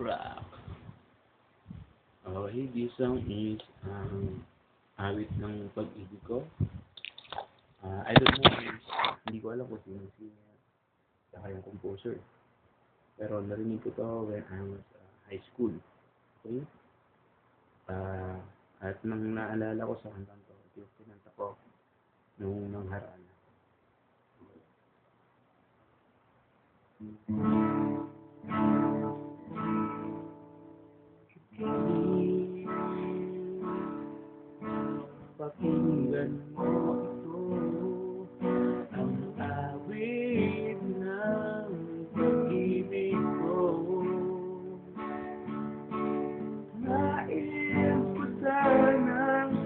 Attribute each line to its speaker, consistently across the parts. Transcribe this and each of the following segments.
Speaker 1: rock. Okay, this song is um, awit ng pag-ibig ko. Uh, I don't know, hindi ko alam kung sino singer, saka yung composer. Pero narinig ko to when I was uh, high school. Okay? Uh, at nang naalala ko sa kantang to, ito yung kinanta ko nung nangharaan. Pakinggan mo ito Ang awit ng pag-ibig ko Nais ko sanang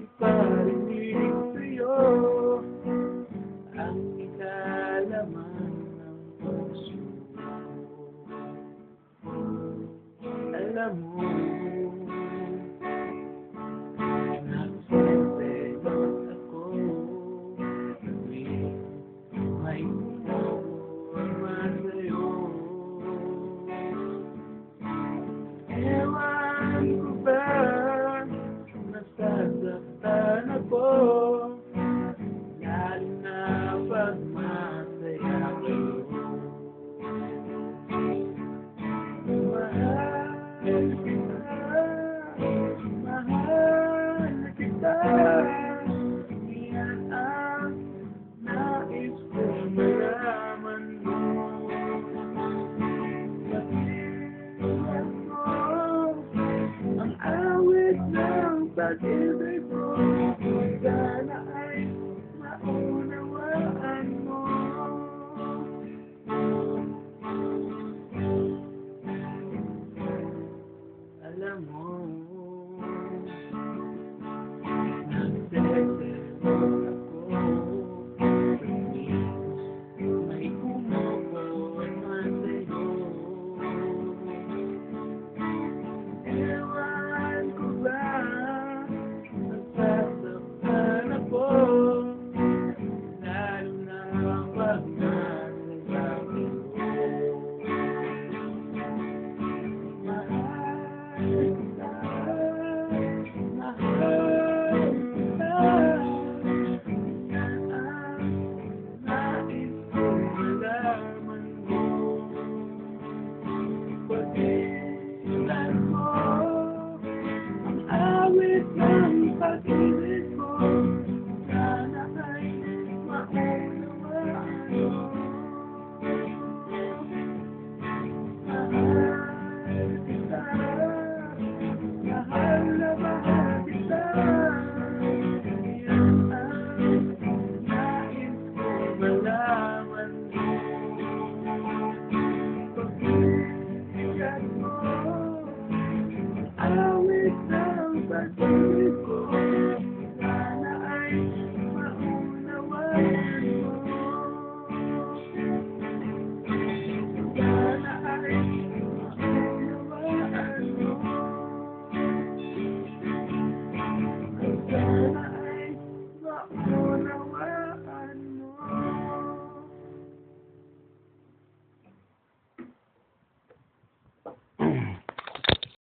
Speaker 1: iparinig sa'yo Ang ikalaman ng puso ko. Alam mo again. Yeah.